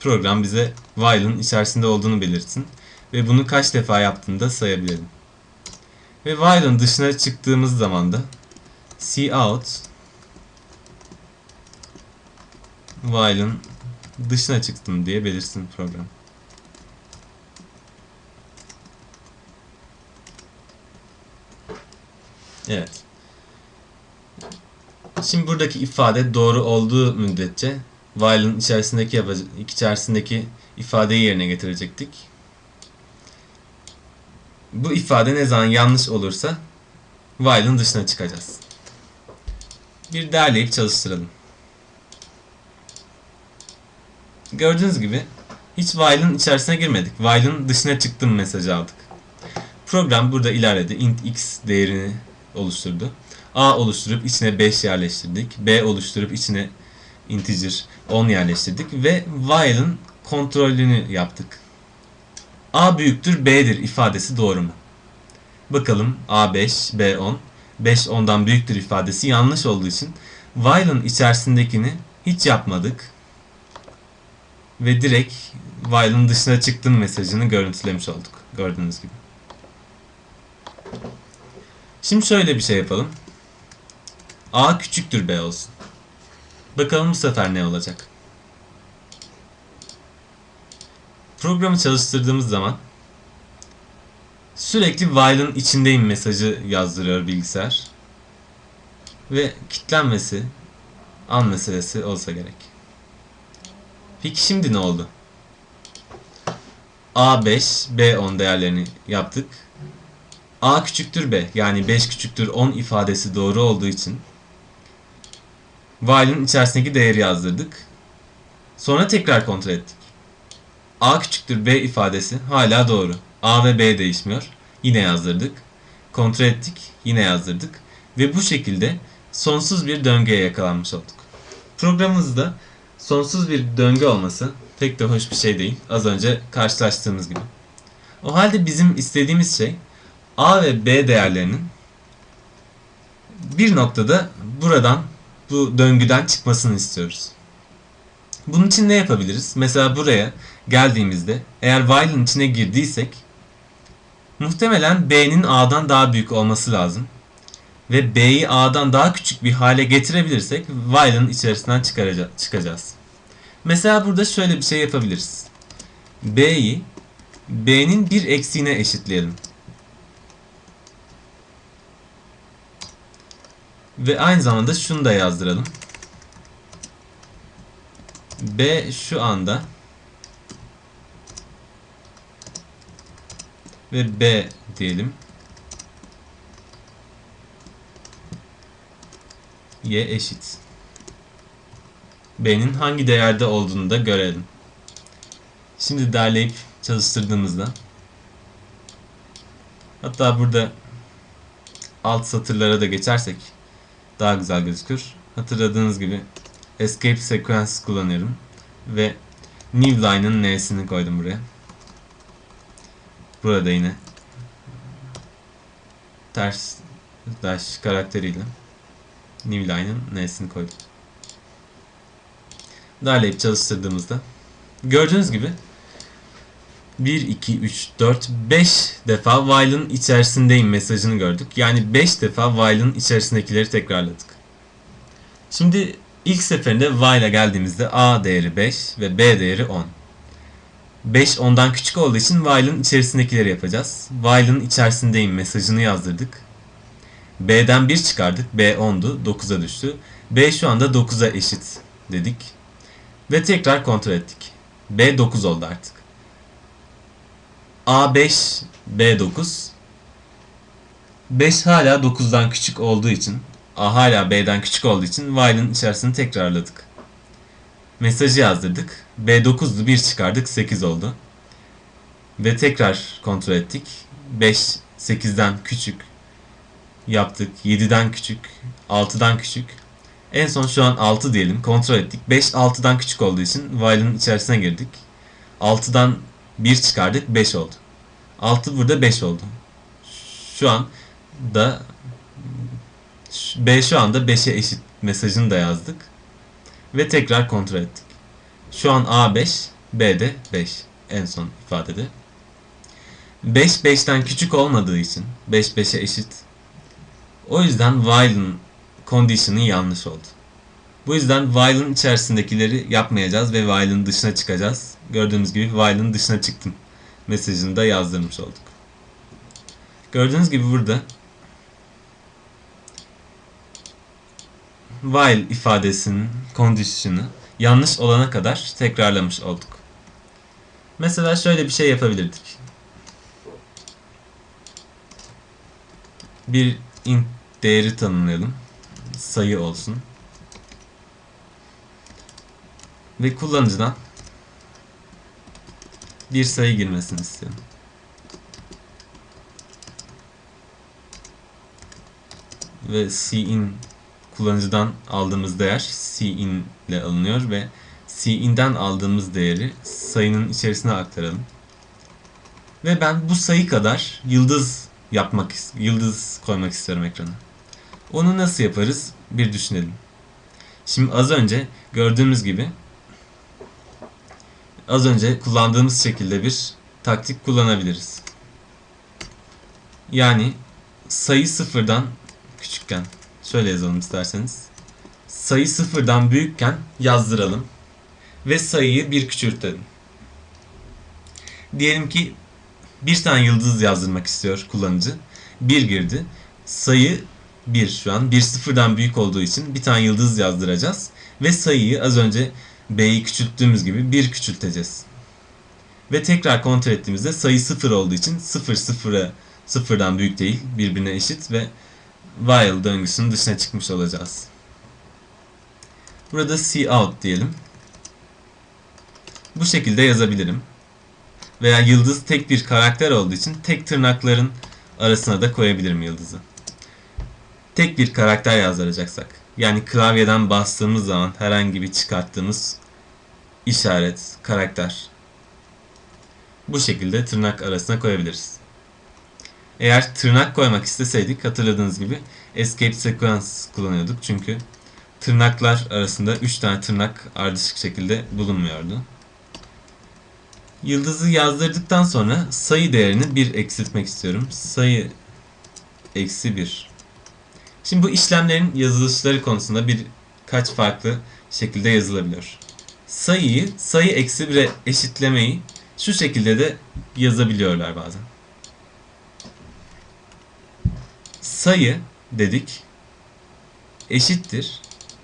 program bize while'ın içerisinde olduğunu belirtsin. Ve bunu kaç defa yaptığını da sayabilirim. Ve while'ın dışına çıktığımız zaman da cout while'ın dışına çıktım diye belirsin program. Evet. Şimdi buradaki ifade doğru olduğu müddetçe while'ın içerisindeki içerisindeki ifadeyi yerine getirecektik. Bu ifade ne zaman yanlış olursa while'ın dışına çıkacağız. Bir derleyip çalıştıralım. Gördüğünüz gibi hiç while'ın içerisine girmedik. While'ın dışına çıktım mesajı aldık. Program burada ilerledi. int x değerini oluşturdu. A oluşturup içine 5 yerleştirdik. B oluşturup içine integer 10 yerleştirdik ve while'ın kontrolünü yaptık. A büyüktür B'dir ifadesi doğru mu? Bakalım A5, B10. 5 10'dan büyüktür ifadesi yanlış olduğu için while'ın içerisindekini hiç yapmadık. Ve direkt while'ın dışına çıktım mesajını görüntülemiş olduk. Gördüğünüz gibi. Şimdi şöyle bir şey yapalım. A küçüktür B olsun. Bakalım bu sefer ne olacak. Programı çalıştırdığımız zaman sürekli while'ın içindeyim mesajı yazdırıyor bilgisayar. Ve kitlenmesi an meselesi olsa gerek. Peki şimdi ne oldu? A5, B10 değerlerini yaptık. A küçüktür B yani 5 küçüktür 10 ifadesi doğru olduğu için while'ın içerisindeki değeri yazdırdık. Sonra tekrar kontrol ettik. A küçüktür B ifadesi hala doğru. A ve B değişmiyor. Yine yazdırdık. Kontrol ettik. Yine yazdırdık. Ve bu şekilde sonsuz bir döngüye yakalanmış olduk. Programımızda sonsuz bir döngü olması pek de hoş bir şey değil. Az önce karşılaştığımız gibi. O halde bizim istediğimiz şey A ve B değerlerinin bir noktada buradan bu döngüden çıkmasını istiyoruz. Bunun için ne yapabiliriz? Mesela buraya geldiğimizde eğer while'ın içine girdiysek muhtemelen B'nin A'dan daha büyük olması lazım. Ve B'yi A'dan daha küçük bir hale getirebilirsek while'ın içerisinden çıkacağız. Mesela burada şöyle bir şey yapabiliriz. B'yi B'nin bir eksiğine eşitleyelim. Ve aynı zamanda şunu da yazdıralım. B şu anda ve B diyelim. Y eşit. B'nin hangi değerde olduğunu da görelim. Şimdi derleyip çalıştırdığımızda hatta burada alt satırlara da geçersek daha güzel gözükür. Hatırladığınız gibi escape sequence kullanıyorum ve new line'ın n'sini koydum buraya. Burada yine ters dash karakteriyle new line'ın n'sini koydum. Derleyip çalıştırdığımızda gördüğünüz gibi 1, 2, 3, 4, 5 defa while'ın içerisindeyim mesajını gördük. Yani 5 defa while'ın içerisindekileri tekrarladık. Şimdi ilk seferinde while'a geldiğimizde a değeri 5 ve b değeri 10. 5 10'dan küçük olduğu için while'ın içerisindekileri yapacağız. While'ın içerisindeyim mesajını yazdırdık. B'den 1 çıkardık. B 10'du. 9'a düştü. B şu anda 9'a eşit dedik. Ve tekrar kontrol ettik. B 9 oldu artık. A5, B9. 5 hala 9'dan küçük olduğu için, A hala B'den küçük olduğu için while'ın içerisini tekrarladık. Mesajı yazdırdık. B9'du 1 çıkardık 8 oldu. Ve tekrar kontrol ettik. 5 8'den küçük yaptık. 7'den küçük, 6'dan küçük. En son şu an 6 diyelim. Kontrol ettik. 5 6'dan küçük olduğu için while'ın içerisine girdik. 6'dan 1 çıkardık 5 oldu. 6 burada 5 oldu. Şu an da B şu anda 5'e eşit mesajını da yazdık. Ve tekrar kontrol ettik. Şu an A5 B de 5 en son ifadede. 5 5'ten küçük olmadığı için 5 5'e eşit. O yüzden while'ın condition'ı yanlış oldu. Bu yüzden while'ın içerisindekileri yapmayacağız ve while'ın dışına çıkacağız. Gördüğünüz gibi while'ın dışına çıktım mesajını da yazdırmış olduk. Gördüğünüz gibi burada while ifadesinin condition'ı yanlış olana kadar tekrarlamış olduk. Mesela şöyle bir şey yapabilirdik. Bir int değeri tanımlayalım. Sayı olsun. Ve kullanıcıdan bir sayı girmesini istiyorum. Ve cin kullanıcıdan aldığımız değer cin ile alınıyor ve cin'den aldığımız değeri sayının içerisine aktaralım. Ve ben bu sayı kadar yıldız yapmak yıldız koymak istiyorum ekrana. Onu nasıl yaparız? Bir düşünelim. Şimdi az önce gördüğümüz gibi az önce kullandığımız şekilde bir taktik kullanabiliriz. Yani sayı sıfırdan küçükken şöyle yazalım isterseniz. Sayı sıfırdan büyükken yazdıralım ve sayıyı bir küçültelim. Diyelim ki bir tane yıldız yazdırmak istiyor kullanıcı. Bir girdi. Sayı 1 şu an. 1 sıfırdan büyük olduğu için bir tane yıldız yazdıracağız. Ve sayıyı az önce b'yi küçülttüğümüz gibi 1 küçülteceğiz. Ve tekrar kontrol ettiğimizde sayı 0 olduğu için 0 sıfıra sıfırdan büyük değil birbirine eşit ve while döngüsünün dışına çıkmış olacağız. Burada see out diyelim. Bu şekilde yazabilirim. Veya yıldız tek bir karakter olduğu için tek tırnakların arasına da koyabilirim yıldızı. Tek bir karakter yazdıracaksak. Yani klavyeden bastığımız zaman herhangi bir çıkarttığımız işaret, karakter. Bu şekilde tırnak arasına koyabiliriz. Eğer tırnak koymak isteseydik hatırladığınız gibi escape sequence kullanıyorduk. Çünkü tırnaklar arasında 3 tane tırnak ardışık şekilde bulunmuyordu. Yıldızı yazdırdıktan sonra sayı değerini 1 eksiltmek istiyorum. Sayı eksi 1. Şimdi bu işlemlerin yazılışları konusunda birkaç farklı şekilde yazılabiliyor. Sayıyı sayı eksi 1'e eşitlemeyi şu şekilde de yazabiliyorlar bazen. Sayı dedik eşittir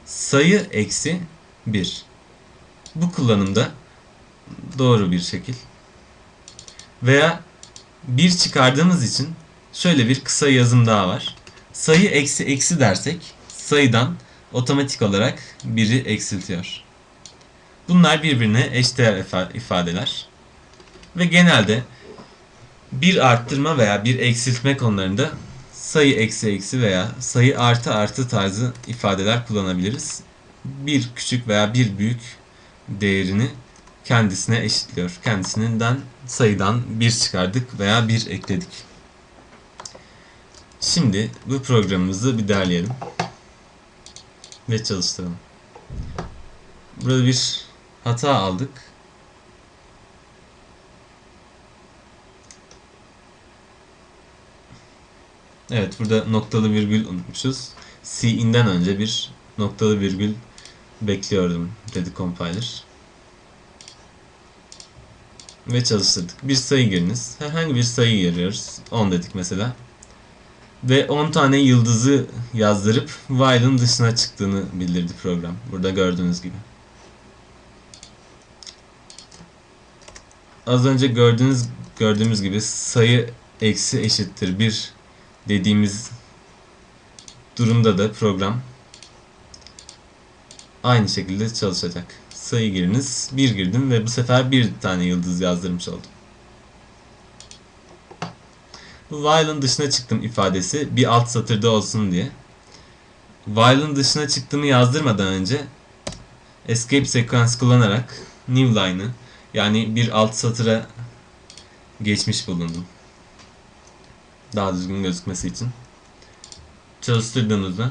sayı eksi 1. Bu kullanımda doğru bir şekil. Veya bir çıkardığımız için şöyle bir kısa yazım daha var. Sayı eksi eksi dersek sayıdan otomatik olarak biri eksiltiyor. Bunlar birbirine eşdeğer ifadeler. Ve genelde bir arttırma veya bir eksiltme konularında sayı eksi eksi veya sayı artı artı tarzı ifadeler kullanabiliriz. Bir küçük veya bir büyük değerini kendisine eşitliyor. Kendisinden sayıdan bir çıkardık veya bir ekledik. Şimdi bu programımızı bir derleyelim ve çalıştıralım. Burada bir hata aldık. Evet burada noktalı virgül unutmuşuz. C'in'den önce bir noktalı virgül bekliyordum dedi compiler. Ve çalıştırdık. Bir sayı giriniz. Herhangi bir sayı giriyoruz. 10 dedik mesela. Ve 10 tane yıldızı yazdırıp while'ın dışına çıktığını bildirdi program. Burada gördüğünüz gibi. Az önce gördüğünüz gördüğümüz gibi sayı eksi eşittir 1 dediğimiz durumda da program aynı şekilde çalışacak. Sayı giriniz. 1 girdim ve bu sefer bir tane yıldız yazdırmış oldum. Bu while'ın dışına çıktım ifadesi bir alt satırda olsun diye. While'ın dışına çıktığımı yazdırmadan önce escape sequence kullanarak new line'ı yani bir alt satıra geçmiş bulundum. Daha düzgün gözükmesi için. Çalıştırdığımızda